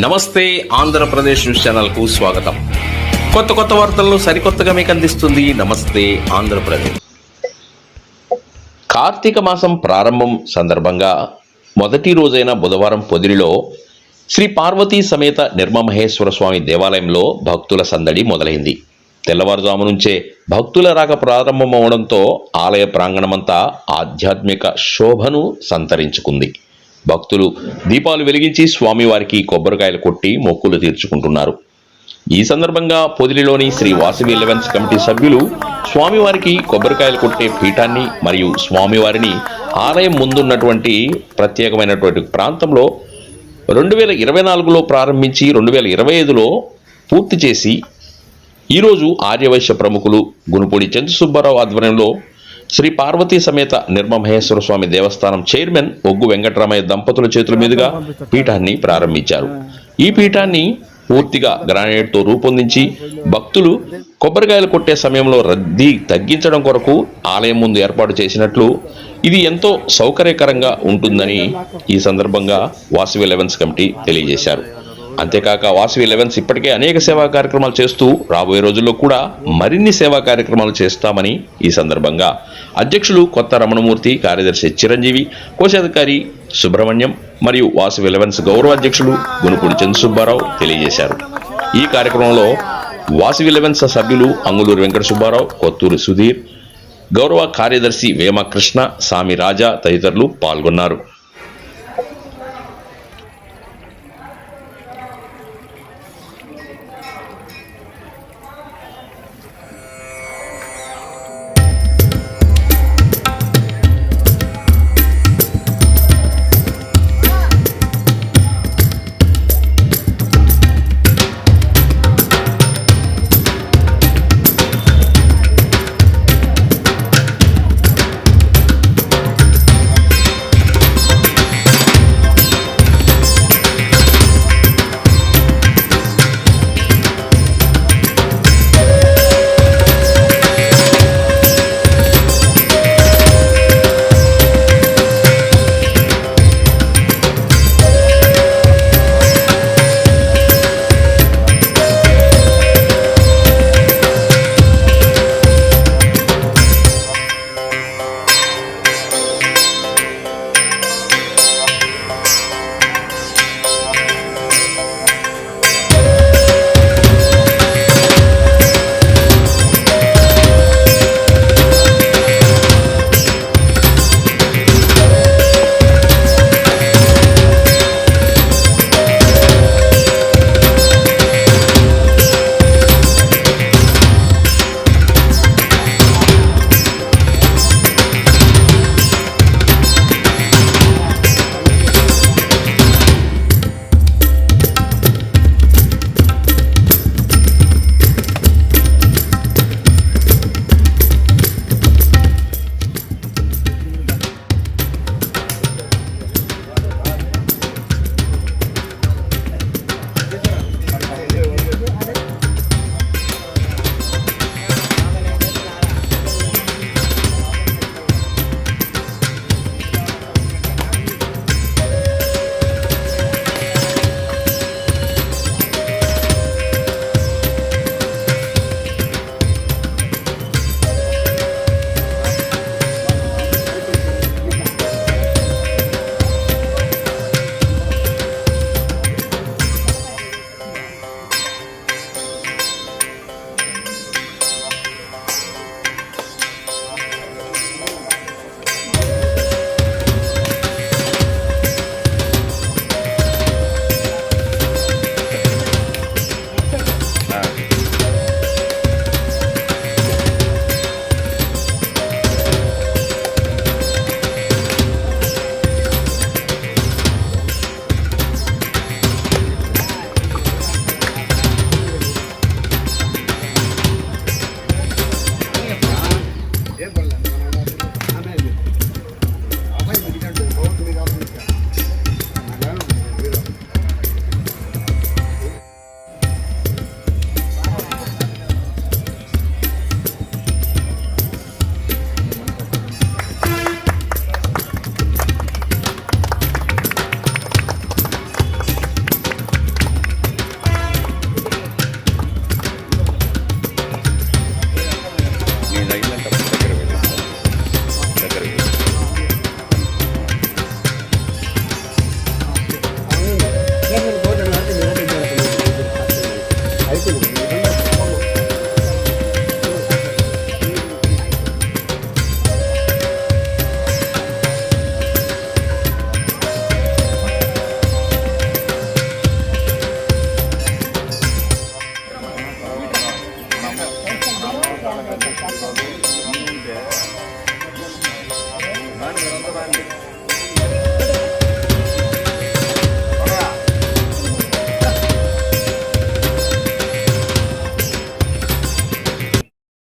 నమస్తే ఆంధ్రప్రదేశ్ న్యూస్ ఛానల్కు స్వాగతం. కొత్త కొత్త వార్తలను సరికొత్తగా మీకు అందిస్తుంది నమస్తే ఆంధ్రప్రదేశ్. కార్తీక మాసం ప్రారంభం సందర్భంగా మొదటి రోజైన బుధవారం పొదిలిలో శ్రీ పార్వతీ సమేత నిర్మమహేశ్వర స్వామి దేవాలయంలో భక్తుల సందడి మొదలైంది. తెల్లవారుజాము నుంచే భక్తుల రాక ప్రారంభమవడంతో ఆలయ ప్రాంగణమంతా ఆధ్యాత్మిక శోభను సంతరించుకుంది. భక్తులు దీపాలు వెలిగించి స్వామివారికి కొబ్బరికాయలు కొట్టి మొక్కులు తీర్చుకుంటున్నారు. ఈ సందర్భంగా పొదిలిలోని శ్రీ వాసవి లెవెన్స్ కమిటీ సభ్యులు స్వామివారికి కొబ్బరికాయలు కొట్టే పీఠాన్ని మరియు స్వామివారిని ఆలయం ముందున్నటువంటి ప్రత్యేకమైనటువంటి ప్రాంతంలో రెండు వేల ఇరవై నాలుగులో ప్రారంభించి రెండు వేల ఇరవై ఐదులో పూర్తి చేసి ఈరోజు ఆర్యవైశ్య ప్రముఖులు గునుపూడి చంద్ర సుబ్బారావు ఆధ్వర్యంలో శ్రీ పార్వతీ సమేత నిర్మమహేశ్వర స్వామి దేవస్థానం చైర్మన్ ఒగ్గు వెంకటరామయ్య దంపతుల చేతుల మీదుగా పీఠాన్ని ప్రారంభించారు. ఈ పీఠాన్ని పూర్తిగా గ్రానైట్తో రూపొందించి భక్తులు కొబ్బరికాయలు కొట్టే సమయంలో రద్దీ తగ్గించడం కొరకు ఆలయం ముందు ఏర్పాటు చేసినట్లు ఇది ఎంతో సౌకర్యకరంగా ఉంటుందని ఈ సందర్భంగా వాసవి లెవెన్స్ కమిటీ తెలియజేశారు. అంతేకాక వాసవి లెవెన్స్ ఇప్పటికే అనేక సేవా కార్యక్రమాలు చేస్తూ రాబోయే రోజుల్లో కూడా మరిన్ని సేవా కార్యక్రమాలు చేస్తామని ఈ సందర్భంగా అధ్యక్షులు కొత్త రమణమూర్తి కార్యదర్శి చిరంజీవి కోశాధికారి సుబ్రహ్మణ్యం మరియు వాసవి లెవెన్స్ గౌరవ అధ్యక్షులు గునుపూడి చంద్రసుబ్బారావు తెలియజేశారు. ఈ కార్యక్రమంలో వాసవి లెవెన్స్ సభ్యులు అంగులూరు వెంకట సుబ్బారావు కొత్తూరు సుధీర్ గౌరవ కార్యదర్శి వేమకృష్ణ సామి రాజా తదితరులు పాల్గొన్నారు.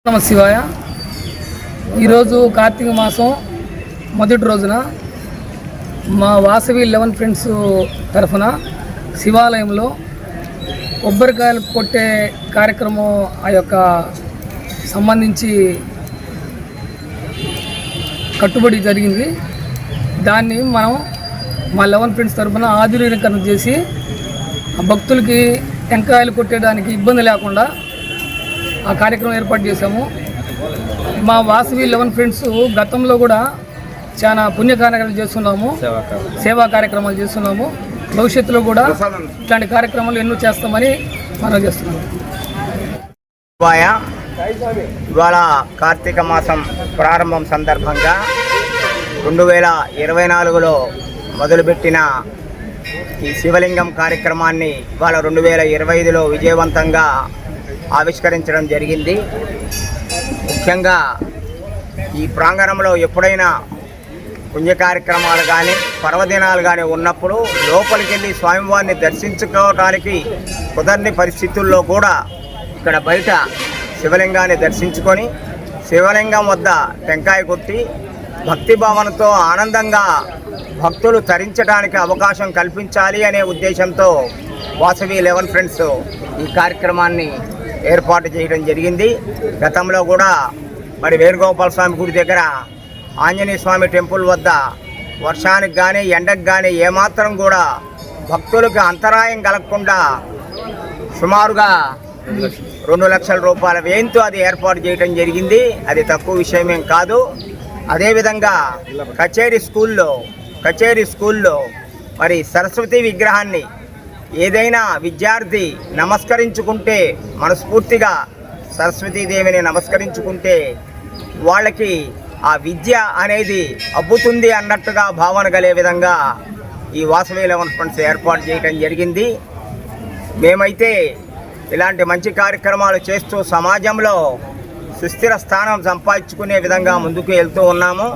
నమ శివాయ. ఈరోజు కార్తీక మాసం మొదటి రోజున మా వాసవి లెవెన్ ఫ్రెండ్స్ తరఫున శివాలయంలో కొబ్బరికాయలు కొట్టే కార్యక్రమం ఆ యొక్క సంబంధించి కట్టుబడి జరిగింది. దాన్ని మనం మా లెవెన్ ఫ్రెండ్స్ తరఫున ఆధునీకరణ చేసి ఆ భక్తులకి టెంకాయలు కొట్టేయడానికి ఇబ్బంది లేకుండా ఆ కార్యక్రమం ఏర్పాటు చేశాము. మా వాసవి లెవెన్ ఫ్రెండ్స్ గతంలో కూడా చాలా పుణ్య కార్యక్రమాలు చేస్తున్నాము. సేవా కార్యక్రమాలు. చేస్తున్నాము. భవిష్యత్తులో కూడా ఇట్లాంటి కార్యక్రమాలు ఎన్నో చేస్తామని మనం చేస్తున్నాము. ఇవాళ కార్తీక మాసం ప్రారంభం సందర్భంగా రెండు వేల ఇరవై నాలుగులో మొదలుపెట్టిన ఈ శివలింగం కార్యక్రమాన్ని ఇవాళ రెండు వేల ఇరవై ఐదులో విజయవంతంగా ఆవిష్కరించడం జరిగింది. ముఖ్యంగా ఈ ప్రాంగణంలో ఎప్పుడైనా పుణ్య కార్యక్రమాలు కానీ పర్వదినాలు కానీ ఉన్నప్పుడు లోపలికి వెళ్ళి స్వామివారిని దర్శించుకోవడానికి కుదరని పరిస్థితుల్లో కూడా ఇక్కడ బయట శివలింగాన్ని దర్శించుకొని శివలింగం వద్ద టెంకాయ కొట్టి భక్తి భావనతో ఆనందంగా భక్తులు తరించడానికి అవకాశం కల్పించాలి అనే ఉద్దేశంతో వాసవి లెవెన్ ఫ్రెండ్స్ ఈ కార్యక్రమాన్ని ఏర్పాటు చేయడం జరిగింది. గతంలో కూడా మరి వేణుగోపాల స్వామి గుడి దగ్గర ఆంజనేయ స్వామి టెంపుల్ వద్ద వర్షానికి కానీ ఎండకు కానీ ఏమాత్రం కూడా భక్తులకు అంతరాయం కలగకుండా సుమారుగా రెండు లక్షల రూపాయల వ్యయంతో అది ఏర్పాటు చేయడం జరిగింది. అది తక్కువ విషయమేం కాదు. అదేవిధంగా కచేరీ స్కూల్లో కచేరీ స్కూల్లో మరి సరస్వతి విగ్రహాన్ని ఏదైనా విద్యార్థి నమస్కరించుకుంటే మనస్ఫూర్తిగా సరస్వతీదేవిని నమస్కరించుకుంటే వాళ్ళకి ఆ విద్య అనేది అబ్బుతుంది అన్నట్టుగా భావన కలిగే విధంగా ఈ వాసవి లెవెన్ ఫండ్స్ ఏర్పాటు చేయడం జరిగింది. మేమైతే ఇలాంటి మంచి కార్యక్రమాలు చేస్తూ సమాజంలో సుస్థిర స్థానం సంపాదించుకునే విధంగా ముందుకు వెళ్తూ ఉన్నాము.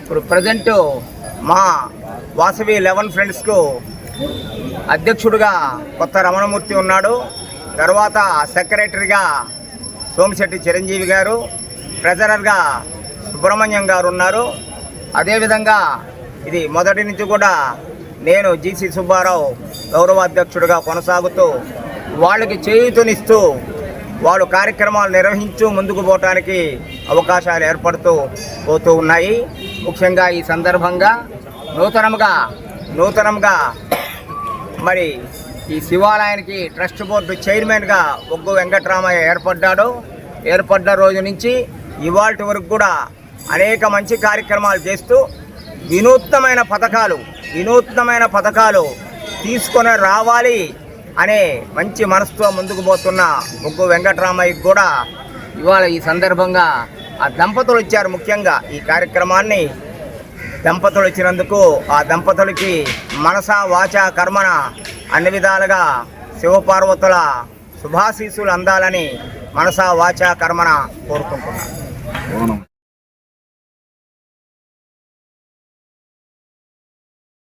ఇప్పుడు ప్రజెంట్ మా వాసవి లెవెన్ ఫ్రెండ్స్కు అధ్యక్షుడిగా కొత్త రమణమూర్తి ఉన్నాడు. తర్వాత సెక్రటరీగా సోమిశెట్టి చిరంజీవి గారు ట్రెజరర్గా సుబ్రహ్మణ్యం గారు ఉన్నారు. అదేవిధంగా ఇది మొదటి నుంచి కూడా నేను జీసీ సుబ్బారావు గౌరవ అధ్యక్షుడిగా కొనసాగుతూ వాళ్ళకి చేయూతనిస్తూ వాళ్ళు కార్యక్రమాలు నిర్వహించు ముందుకు పోవటానికి అవకాశాలు ఏర్పడుతూ పోతూ ఉన్నాయి. ముఖ్యంగా ఈ సందర్భంగా నూతనంగా నూతనంగా మరి ఈ శివాలయానికి ట్రస్ట్ బోర్డు చైర్మన్గా ఒగ్గు వెంకట్రామయ్య ఏర్పడ్డాడు. ఏర్పడ్డ రోజు నుంచి ఇవాళ వరకు కూడా అనేక మంచి కార్యక్రమాలు చేస్తూ వినూత్నమైన పథకాలు వినూత్నమైన పథకాలు తీసుకొని రావాలి అనే మంచి మనసుతో ముందుకు పోతున్న ముగ్గు వెంకటరామయ్యకి కూడా ఇవాళ ఈ సందర్భంగా ఆ దంపతులు ఇచ్చారు ముఖ్యంగా ఈ కార్యక్రమాన్ని. దంపతులు ఇచ్చినందుకు ఆ దంపతులకి మనస వాచ కర్మన అన్ని విధాలుగా శివపార్వతుల శుభాశీసులు అందాలని మనస వాచ కర్మన కోరుకుంటున్నాను.